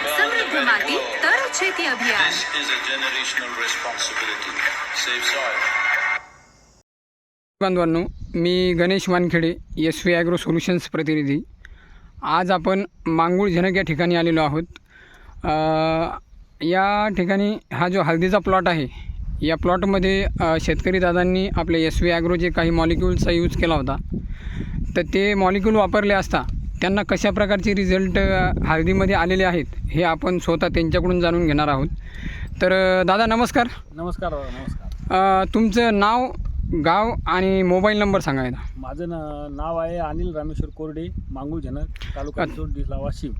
સમૃદ્ધ માટી તર છેતી અભિયાન This is a generational responsibility. Save soil. बांधवांनो मी Ganesh Wankhede S V agro solutions प्रतिनिधी आज आपण मांगूळ झनक या ठिकाणी आलेलो आहोत अ, या ठिकाणी हा जो हळदीचा प्लॉट आहे या प्लॉटमध्ये अ, शेतकरी दादांनी आपले एस व्ही ॲग्रोचे काही मॉलिक्युल्सचा यूज केला होता तर ते मॉलिक्यूल वापरले असता त्यांना कशा प्रकारचे रिझल्ट हळदीमध्ये आलेले आहेत हे आपण स्वतः त्यांच्याकडून जाणून घेणार आहोत. तर दादा नमस्कार. नमस्कार नमस्कार. अ, तुमचं नाव गाव आणि मोबाईल नंबर सांगा एकदा. माझं न नाव आहे अनिल रामेश्वर कोरडे मांगूळ झनक तालुका रिसोड जिल्हा वाशिम.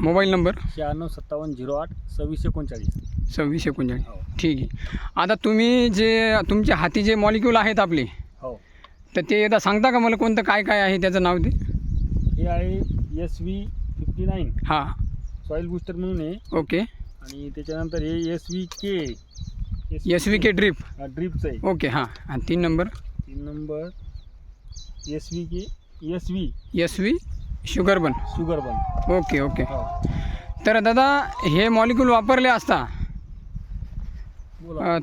Mobile number? शहाण्णव सत्तावन्न झिरो आठ सव्वीस एकोणचाळीस. सव्वीस एकोणचाळीस. हो. ठीक आहे. आता तुम्ही जे तुमच्या हाती जे मॉलिक्यूल आहेत आपले हो. तर ते एकदा सांगता का मला कोणतं काय काय आहे त्याचं नाव ते? आहे एस व्ही फिफ्टी नाईन हां. सॉईल बुस्टर म्हणून आहे. ओके. आणि त्याच्यानंतर हे S V K S V K drip ड्रीपचं आहे. ओके हां. आणि तीन नंबर? तीन number S V K S V S V sugar bun sugar bun okay okay. तर दादा हे मॉलिक्यूल वापरले असता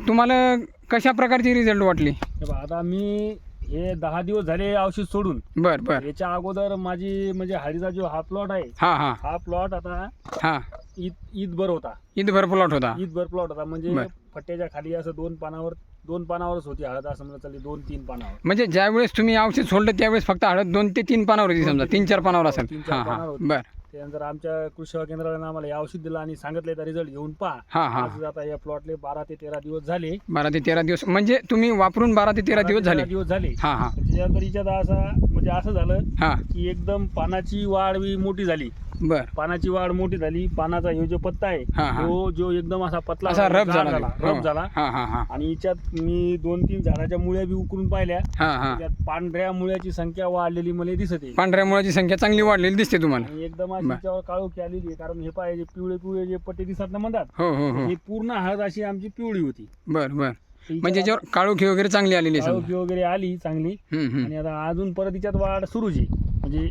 तुम्हाला कशा प्रकारची रिझल्ट वाटली? आता मी हे दहा दिवस झाले औषध सोडून. बरं बरं. याच्या अगोदर माझी म्हणजे हळदीचा जो हा प्लॉट आहे हां हां. हा प्लॉट आता हां. ईद ईदभर होता. ईदभर प्लॉट होता. ईदभर प्लॉट होता. म्हणजे बर. फट्ट्याच्या खाली असं दोन पानावर दोन पानावरच होती हळद असं म्हणलं चालली दोन तीन पानावर. म्हणजे ज्यावेळेस तुम्ही औषध सोडलं त्यावेळेस फक्त हळद दोन ते तीन पानावर होती समजा तीन चार पानावर हो, असेल तीन चार हां पानावर हां होती. बरं. त्यानंतर आमच्या कृषी सेवा केंद्राने आम्हाला हे औषध दिलं आणि सांगितलं याचा रिझल्ट घेऊन पहा. हां हां. आज आता या प्लॉटले बारा ते तेरा दिवस झाले. बारा ते तेरा दिवस. म्हणजे तुम्ही वापरून बारा ते तेरा दिवस झाले. दिवस झाले. हां हां. त्याच्यानंतर हिच्यात असा म्हणजे असं झालं हां. की एकदम पानाची वाढ बी मोठी झाली. बर. पानाची वाढ मोठी झाली. पानाचा ह्यो जो पत्ता आहे हां, हां. तो जो एकदम असा पतला असा रब जाड झाला. रब झाला. हां हां हां. आणि हिच्यात मी दोन तीन झाडाच्या मुळ्या बी उकरून पाहिल्या. हां हां. त्यात पांढऱ्या मुळ्याची संख्या वाढलेली मला दिसत आहे. पांढऱ्या मुळाची संख्या चांगली वाढलेली दिसते तुम्हाला. आणि एकदम अशी बर. त्याच्यावर काळोखी आलेली आहे. कारण हे पाहिजे पिवळे पिवळे जे पट्टे दिसतात ना म्हणतात हो हो हो. ही पूर्ण हळद अशी आमची पिवळी होती. बर बर. म्हणजे याच्यावर काळोखी वगैरे चांगली आलेली आहे काळोखी वगैरे आली चांगली. हम्म, हम्म. आणि आता अजून परत तिच्यात वाढ सुरूच आहे. म्हणजे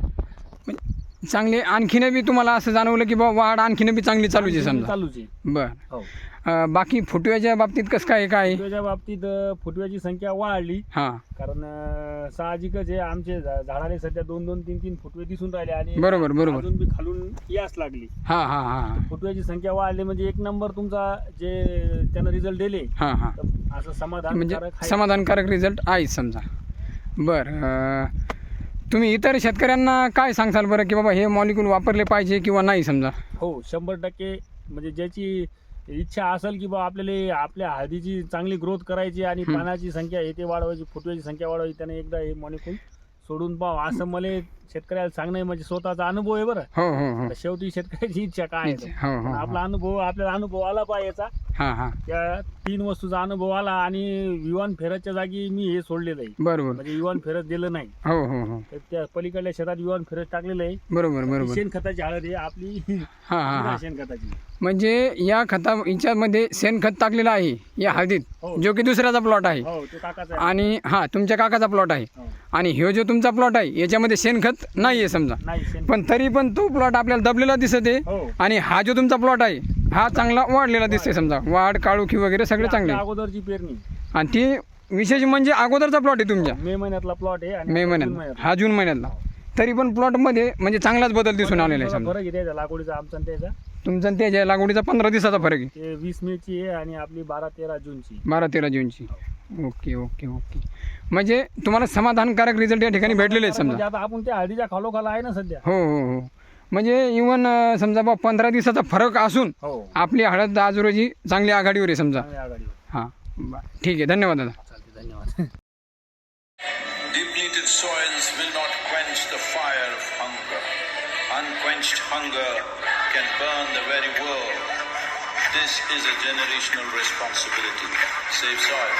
चांगली आणखीन बी तुम्हाला असं जाणवलं की बा वाढ आणखीन बी चांगली चालूच आहे समजा. चालूच आहे. बर. हो. अं, बाकी फुटव्याच्या बाबतीत कसं काय काय? आहे? फुटव्याच्या बाबतीत अं, फुटव्याची संख्या वाढली. हां. कारण अं, साहजिकच आहे आमचे झा- झाडाले सध्या दोन दोन तीन तीन फुटवे दिसून राहिले आणि बरोबर बरोबर. अजून बी खालून यास लागली. हां हां हां फुटव्याची संख्या वाढली म्हणजे एक नंबर तुमचा जे त्यानं रिझल्ट दिले हां हां. तर असं समाधान म्हणजे समाधानकारक रिझल्ट आहे समजा. बरं अं, तुम्ही इतर शेतकऱ्यांना काय सांगसाल बरं की बाबा हे मॉलिक्यूल वापरले पाहिजे किंवा नाही समजा? हो शंभर टक्के. म्हणजे ज्याची इच्छा असेल की बा आपल्याला आपल्या हळदीची चांगली ग्रोथ करायची आणि. पानाची संख्या हे ते वाढवायची फुटव्याची संख्या वाढवायची त्याने एकदा हे मॉलिक्यूल सोडून पाव असं मला शेतकऱ्याला सांगणं म्हणजे स्वतःचा अनुभव आहे बरं. हो हो हो. शेवटी शेतकऱ्याची इच्छा काय आहे? हो हो पण हो. आपला अनुभव आपल्याला अनुभव आला पाहिजे याचा हां हां. त्या तीन वस्तूचा अनुभव आला आणि विवान फेरतच्या जागी मी हे सोडलेलं आहे. बरोबर. म्हणजे विवान फेरत दिलं नाही. हो हो हो. तर त्या पलीकडल्या शेतात विवान फेरत टाकलेलं आहे. बरोबर बरोबर. शेणखताची हळद आहे आपली हां हां हां. शेणखताची. म्हणजे या खता याच्यामध्ये शेणखत टाकलेलं आहे या हळदीत हो. जो की दुसऱ्याचा प्लॉट आहे. हो तो काकाचा आहे. आणि हां तुमच्या काकाचा प्लॉट आहे. हो. आणि ह्यो जो तुमचा प्लॉट आहे याच्यामध्ये शेणखत नाही आहे समजा. नाही शेण पण तरी पण तो प्लॉट आपल्याला दबलेला दिसत. आहे हो. आणि हा जो तुमचा प्लॉट आहे हा चांगला वाढलेला दिसते समजा. वाढ काळोखी वगैरे सगळे चांगले. आपल्या अगोदरची पेरणी. आणि ती विशेष म्हणजे अगोदरचा प्लॉट आहे तुमच्या मे महिन्यातला प्लॉट आहे आणि मे जून महिन्यात. हा जून महिन्यातला. तरी पण प्लॉटमध्ये म्हणजे चांगलाच बदल दिसून आलेला आहे थोडा समजा. फरक आहे त्याचा लागवडीचा आमचा आणि त्याचा. तुमचा आणि त्याच्या लागवडीचा पंधरा दिवसाचा फरक आहे. ते वीस मेची आहे आणि आपली बारा तेरा जूनची. बारा तेरा जूनची. Okay okay okay. म्हणजे तुम्हाला समाधानकारक रिझल्ट या ठिकाणी भेटलेले आहेत म्हणजे समजा आता आपण त्या हळदीच्या खालोखाला आहे ना सध्या. हो हो हो. म्हणजे इवन समजा बा पंधरा दिवसाचा फरक असून हो. आपली हळद आज रोजी चांगली आघाडीवर आहे समजा. आघाडीवर हां बरं ठीक आहे धन्यवाद दादा. चालते धन्यवाद. Depleted soils will not quench the fire of hunger. Unquenched hunger can burn the very world. This is a generational responsibility. Save soil.